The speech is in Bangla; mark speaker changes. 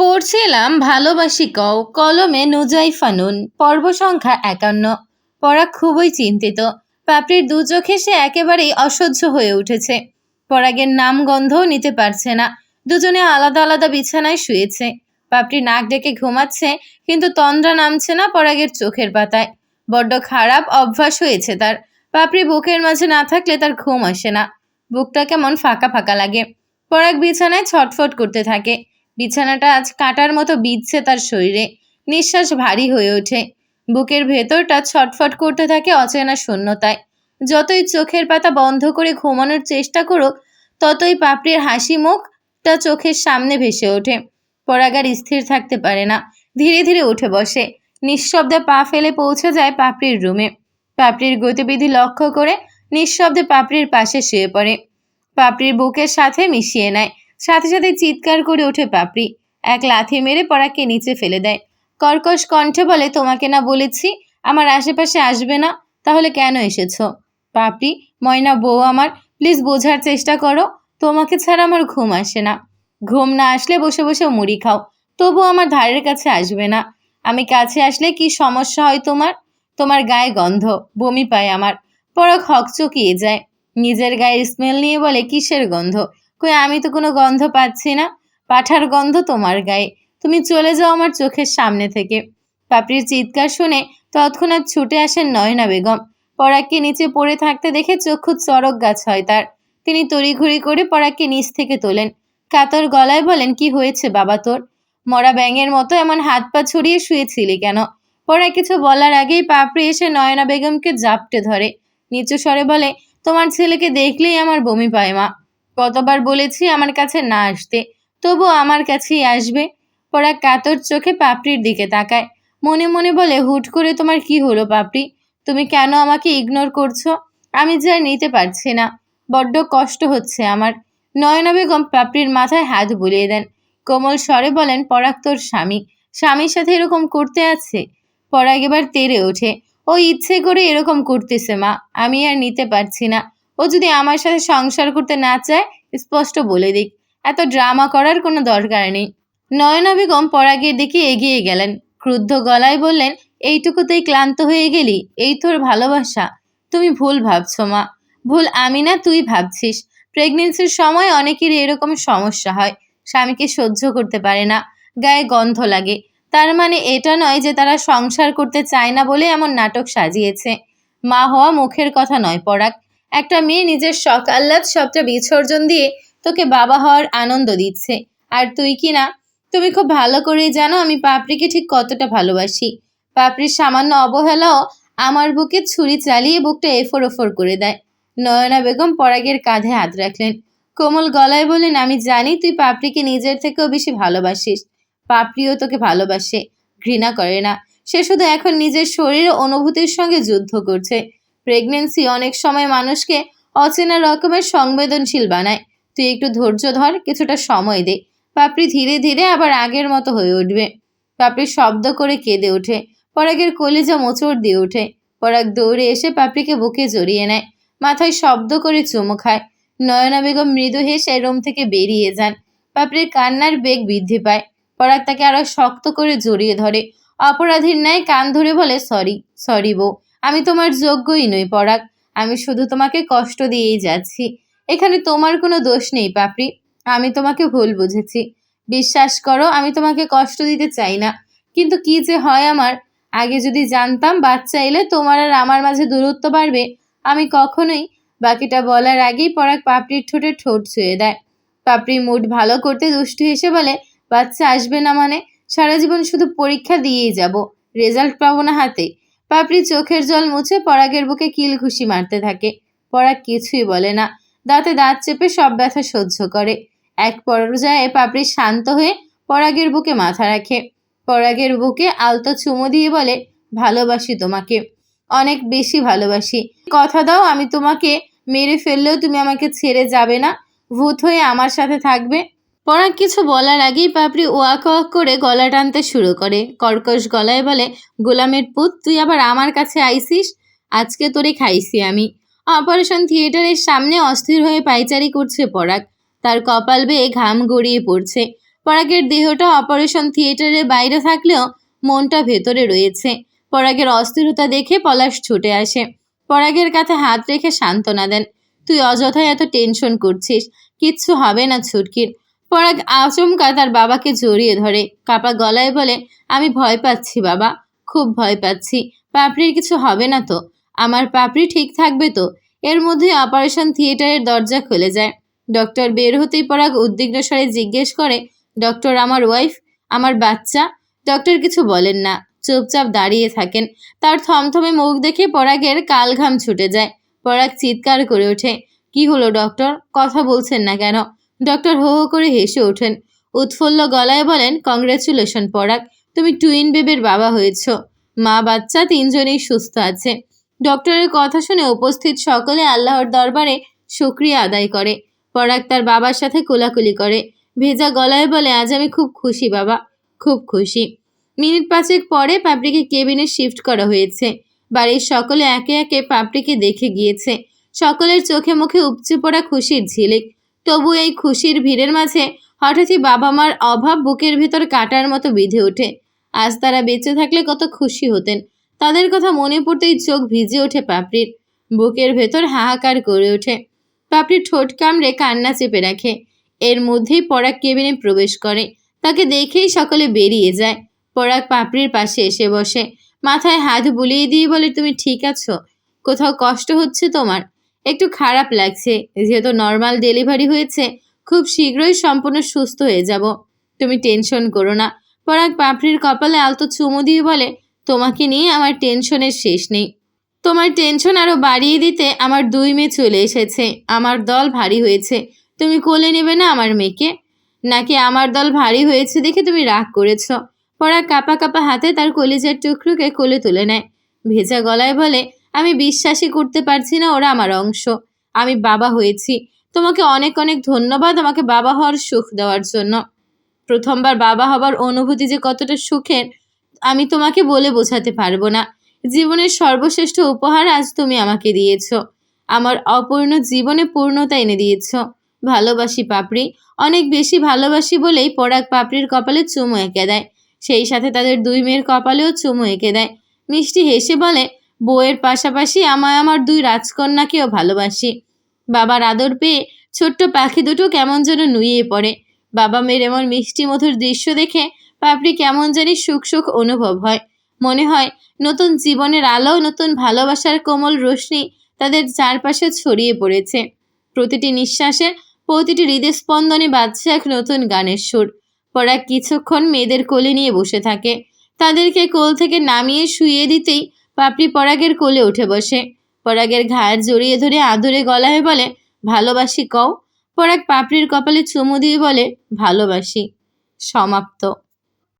Speaker 1: পড়ছিলাম ভালোবাসি কও কলমে নুজাই ফানুন পর্ব সংখ্যা একান্ন। পরাগ খুবই চিন্তিত। পাপড়ির দু চোখে সে একেবারেই অসহ্য হয়ে উঠেছে। পরাগের নাম গন্ধও নিতে পারছে না। দুজনে আলাদা আলাদা বিছানায় শুয়েছে। পাপড়ি নাক ডেকে ঘুমাচ্ছে, কিন্তু তন্দ্রা নামছে না পরাগের চোখের পাতায়। বড্ড খারাপ অভ্যাস হয়েছে তার। পাপড়ি বুকের মাঝে না থাকলে তার ঘুম আসে না। বুকটা কেমন ফাঁকা ফাঁকা লাগে। পরাগ বিছানায় ছটফট করতে থাকে। বিছানাটা আজ কাটার মতো বিঁধছে তার শরীরে। নিঃশ্বাস ভারী হয়ে ওঠে। বুকের ভেতরটা ছটফট করতে থাকে অচেনা শূন্যতায়। যতই চোখের পাতা বন্ধ করে ঘুমানোর চেষ্টা করুক, ততই পাপড়ির হাসি মুখটা চোখের সামনে ভেসে ওঠে। পরাগার স্থির থাকতে পারে না। ধীরে ধীরে উঠে বসে। নিঃশব্দে পা ফেলে পৌঁছে যায় পাপড়ির রুমে। পাপড়ির গতিবিধি লক্ষ্য করে নিঃশব্দে পাপড়ির পাশে শুয়ে পড়ে। পাপড়ির বুকের সাথে মিশিয়ে নেয়। সাথে সাথে চিৎকার করে ওঠে পাপড়ি। এক লাথি মেরে পরাগকে নিচে ফেলে দেয়। কর্কশ কণ্ঠে বলে, তোমাকে না বলেছি, আমার আশেপাশে আসবে না, তাহলে কেন এসেছ? পাপড়ি, ময়না বউ আমার, প্লিজ বোঝার চেষ্টা করো, তোমাকে ছাড়া আমার ঘুম আসে না। ঘুম না আসলে বসে বসে মুড়ি খাও তবু আমার ধারের কাছে আসবে না। আমি কাছে আসলে কি সমস্যা হয় তোমার? তোমার গায়ে গন্ধ, বমি পায় আমার পরাগ হকচকিয়ে যায়। নিজের গায়ের স্মেল নিয়ে বলে, কিসের গন্ধ? কই, আমি তো কোনো গন্ধ পাচ্ছি না। পাঠার গন্ধ তোমার গায়ে। তুমি চলে যাও আমার চোখের সামনে থেকে। পাপড়ির চিৎকার শুনে তৎক্ষণাৎ ছুটে আসেন নয়না বেগম। পরাগকে নিচে পড়ে থাকতে দেখে চক্ষু চরক গাছ হয় তার। তিনি তড়িঘড়ি করে পরাগকে নিচ থেকে তোলেন। কাতর গলায় বলেন, কি হয়েছে বাবা তোর? মরা ব্যাঙের মতো এমন হাত পা ছড়িয়ে শুয়েছিলি কেন? পরে কিছু বলার আগেই পাপড়ি এসে নয়না বেগমকে জাপটে ধরে। নিচু স্বরে বলে, তোমার ছেলেকে দেখলেই আমার বমি পায় মা। কতবার বলেছি আমার কাছে না আসতে, তবু আমার কাছেই আসবে। পরাগ কাতর চোখে পাপড়ির দিকে তাকায়। মনে মনে বলে, হুট করে তোমার কি হলো পাপড়ি? তুমি কেন আমাকে ইগনোর করছ? আমি যা নিতে পারছি না। বড্ড কষ্ট হচ্ছে আমার। নয়না বেগম পাপড়ির মাথায় হাত বুলিয়ে দেন। কোমল স্বরে বলেন, পরাগ তোর স্বামী। স্বামীর সাথে এরকম করতে আছে? পরাগ এবার তেরে ওঠে, ও ইচ্ছে করে এরকম করতেছে মা। আমি আর নিতে পারছি না। ও যদি আমার সাথে সংসার করতে না চায়, স্পষ্ট বলে দিক। এত ড্রামা করার কোনো দরকার নেই। নয়না বেগম পরাগের দিকে এগিয়ে গেলেন। ক্রুদ্ধ গলায় বললেন, এইটুকুতেই ক্লান্ত হয়ে গেলি? এই তোর ভালোবাসা? তুমি ভুল ভাবছ, মা। ভুল আমি না, তুই ভাবছিস। প্রেগনেন্সির সময় অনেকেরই এরকম সমস্যা হয়। স্বামীকে সহ্য করতে পারে না। গায়ে গন্ধ লাগে। তার মানে এটা নয় যে তারা সংসার করতে চায় না বলে এমন নাটক সাজিয়েছে। মা হওয়া মুখের কথা নয় পরাগ। একটা মেয়ে নিজের শখ আহ্লাদ সবটা বিসর্জন দিয়ে তোকে বাবা হওয়ার আনন্দ দিচ্ছে। আর তুই কি না? তুমি খুব ভালো করেই জানো আমি পাপড়িকে ঠিক কতটা ভালোবাসি। পাপড়ির সামান্য অবহেলাও আমার বুকে ছুরি চালিয়ে বুকটা এফোর ওফর করে দেয়। নয়না বেগম পরাগের কাঁধে হাত রাখলেন। কোমল গলায় বললেন, আমি জানি তুই পাপড়িকে নিজের থেকেও বেশি ভালোবাসিস। পাপড়িও তোকে ভালোবাসে, ঘৃণা করে না। সে শুধু এখন নিজের শরীর অনুভূতির সঙ্গে যুদ্ধ করছে। প্রেগনেন্সি অনেক সময় মানুষকে অচেনা রকমের সংবেদনশীল বানায়। তুই একটু ধৈর্য ধর, কিছুটা সময় দে। পাপড়ি ধীরে ধীরে আবার আগের মতো হয়ে উঠবে। পাপড়ি শব্দ করে কেঁদে ওঠে। পরাগের কলিজা মোচড় দিয়ে ওঠে। পরাগ দৌড়ে এসে পাপড়িকে বুকে জড়িয়ে নেয়। মাথায় শব্দ করে চুমু খায়। নয়না বেগম মৃদু হেসে রুম থেকে বেরিয়ে যান। পাপড়ির কান্নার বেগ বৃদ্ধি পায়। পরাগ তাকে আরও শক্ত করে জড়িয়ে ধরে। অপরাধীর ন্যায় কান ধরে বলে, সরি সরি বউ। আমি তোমার যোগ্যই নই, পরাগ। আমি শুধু তোমাকে কষ্ট দিয়েই যাচ্ছি। এখানে তোমার কোনো দোষ নেই, পাপড়ি। আমি তোমাকে ভুল বুঝেছি। বিশ্বাস করো, আমি তোমাকে কষ্ট দিতে চাই না। কিন্তু কি যে হয় আমার? আগে যদি জানতাম বাচ্চা এলে তোমার আর আমার মাঝে দূরত্ব বাড়বে, আমি কখনোই। বাকিটা বলার আগেই পরাগ পাপড়ির ঠোঁটে ঠোঁট ছুঁয়ে দেয়। পাপড়ির মুড ভালো করতে দুষ্টু হেসে বলে, বাচ্চা আসবে না মানে? সারা জীবন শুধু পরীক্ষা দিয়েই যাব। রেজাল্ট পাবো না হাতে। পাপড়ি চোখের জল মুছে পরাগের বুকে কিল ঘুষি মারতে থাকে। পরাগ কিছুই বলে না। দাঁতে দাঁত চেপে সব ব্যথা সহ্য করে। এক পর্যায়ে পাপড়ি শান্ত হয়ে পরাগের বুকে মাথা রাখে। পরাগের বুকে আলতো চুমো দিয়ে বলে, ভালোবাসি তোমাকে। অনেক বেশি ভালোবাসি। কথা দাও, আমি তোমাকে মেরে ফেললেও তুমি আমাকে ছেড়ে যাবে না। ভূত হয়ে আমার সাথে থাকবে। পরাগ কিছু বলার আগেই পাপড়ি ওয়াক ওয়াক করে গলা টানতে শুরু করে। কর্কশ গলায় বলে, গোলামের পুত, তুই আবার আমার কাছে আইসিস? আজকে তোরে খাইছি আমি। অপারেশন থিয়েটারের সামনে অস্থির হয়ে পাইচারি করছে পরাগ। তার কপাল বেয়ে ঘাম গড়িয়ে পড়ছে। পরাগের দেহটা অপারেশন থিয়েটারের বাইরে থাকলেও মনটা ভেতরে রয়েছে। পরাগের অস্থিরতা দেখে পলাশ ছুটে আসে। পরাগের কাছে হাত রেখে সান্ত্বনা দেন, তুই অযথাই এত টেনশন করছিস, কিচ্ছু হবে না ছুটকির। পরাগ আচমকা তার বাবাকে জড়িয়ে ধরে। কাপা গলায় বলে, আমি ভয় পাচ্ছি বাবা, খুব ভয় পাচ্ছি। পাপড়ির কিছু হবে না তো? আমার পাপড়ি ঠিক থাকবে তো? এর মধ্যে অপারেশন থিয়েটারের দরজা খুলে যায়। ডক্টর বের হতেই পরাগ উদ্বিগ্ন স্বরে জিজ্ঞেস করে, ডক্টর, আমার ওয়াইফ? আমার বাচ্চা? ডক্টর কিছু বলেন না, চুপচাপ দাঁড়িয়ে থাকেন। তার থমথমে মুখ দেখে পরাগের কাল ঘাম ছুটে যায়। পরাগ চিৎকার করে ওঠে, কি হলো, ডক্টর? কথা বলছেন না কেন? ডক্টর হো হো করে হেসে ওঠেন। উৎফুল্ল গলায় বলেন, কংগ্রেচুলেশন, পরাগ। তুমি টুইন বেবের বাবা হয়েছ। মা বাচ্চা, তিনজনেই সুস্থ আছে। ডক্টরের কথা শুনে উপস্থিত সকলে আল্লাহর দরবারে শুক্রিয়া আদায় করে। পরাগ তার বাবার সাথে কোলাকুলি করে। ভেজা গলায় বলে, আজ আমি খুব খুশি, বাবা। খুব খুশি। মিনিট পাঁচেক পরে পাপড়িকে কেবিনে শিফট করা হয়েছে। বাড়ির সকলে একে একে পাপড়িকে দেখে গিয়েছে। সকলের চোখে মুখে উপচে পড়া খুশির ঝিলিক। তবু এই খুশির ভিড়ের মাঝে হঠাৎই বাবা মার অভাব বুকের ভেতর কাটার মতো বিঁধে ওঠে। আজ তারা বেঁচে থাকলে কত খুশি হতেন। তাদের কথা মনে পড়তেই চোখ ভিজে ওঠে পাপড়ির। বুকের ভেতর হাহাকার করে ওঠে। পাপড়ি ঠোঁট কামড়ে কান্না চেপে রাখে। এর মধ্যেই পরাগ কেবিনে প্রবেশ করে। তাকে দেখেই সকলে বেরিয়ে যায়। পরাগ পাপড়ির পাশে এসে বসে। মাথায় হাত বুলিয়ে দিয়ে বলে, তুমি ঠিক আছো? কোথাও কষ্ট হচ্ছে তোমার? একটু খারাপ লাগছে। যেহেতু নর্মাল ডেলিভারি হয়েছে, খুব শীঘ্রই সম্পূর্ণ সুস্থ হয়ে যাব। তুমি টেনশন করো না। পরাগ পাপড়ির কপালে আলতো চুমু দিয়ে বলে, তোমাকে নিয়ে আমার টেনশনের শেষ নেই। তোমার টেনশন আরও বাড়িয়ে দিতে আমার দুই মেয়ে চলে এসেছে। আমার দল ভারী হয়েছে। তুমি কোলে নেবে না আমার মেয়েকে? নাকি আমার দল ভারী হয়েছে দেখে তুমি রাগ করেছ? পরাগ কাপা কাপা হাতে তার কলিজার টুকরোকে কোলে তুলে নেয়। ভেজা গলায় বলে আমি বিশ্বাসই করতে পারছি না ওরা আমার অংশ। আমি বাবা হয়েছি। তোমাকে অনেক অনেক ধন্যবাদ আমাকে বাবা হওয়ার সুখ দেওয়ার জন্য। প্রথমবার বাবা হবার অনুভূতি যে কতটা সুখের, আমি তোমাকে বলে বোঝাতে পারব না। জীবনের সর্বশ্রেষ্ঠ উপহার আজ তুমি আমাকে দিয়েছ। আমার অপূর্ণ জীবনে পূর্ণতা এনে দিয়েছ। ভালোবাসি পাপড়ি। অনেক বেশি ভালোবাসি বলেই পরাগ পাপড়ির কপালে চুমু এঁকে দেয়। সেই সাথে তাদের দুই মেয়ের কপালেও চুমু এঁকে দেয়। মিষ্টি হেসে বলে বউয়ের পাশাপাশি আমায় আমার দুই রাজকন্যাকেও ভালোবাসি। বাবার আদর পেয়ে ছোট্ট পাখি দুটো কেমন যেন নুইয়ে পড়ে। বাবা মেয়ের এমন মিষ্টি মধুর দৃশ্য দেখে পাপড়ি কেমন জানি সুখ সুখ অনুভব হয়। মনে হয় নতুন জীবনের আলো, নতুন ভালোবাসার কোমল রশ্মি তাদের চারপাশে ছড়িয়ে পড়েছে। প্রতিটি নিঃশ্বাসে প্রতিটি হৃদস্পন্দনে বাজছে এক নতুন গানের সুর। পরাগ কিছুক্ষণ মেয়েদের কোলে নিয়ে বসে থাকে। তাদেরকে কোল থেকে নামিয়ে শুইয়ে দিতেই পাপড়ি পরাগের কোলে উঠে বসে। পরাগের ঘাড় জড়িয়ে ধরে আদরে গলায় বলে, ভালোবাসি কও। পরাগ পাপড়ির কপালে চুমু দিয়ে বলে, ভালোবাসি। সমাপ্ত।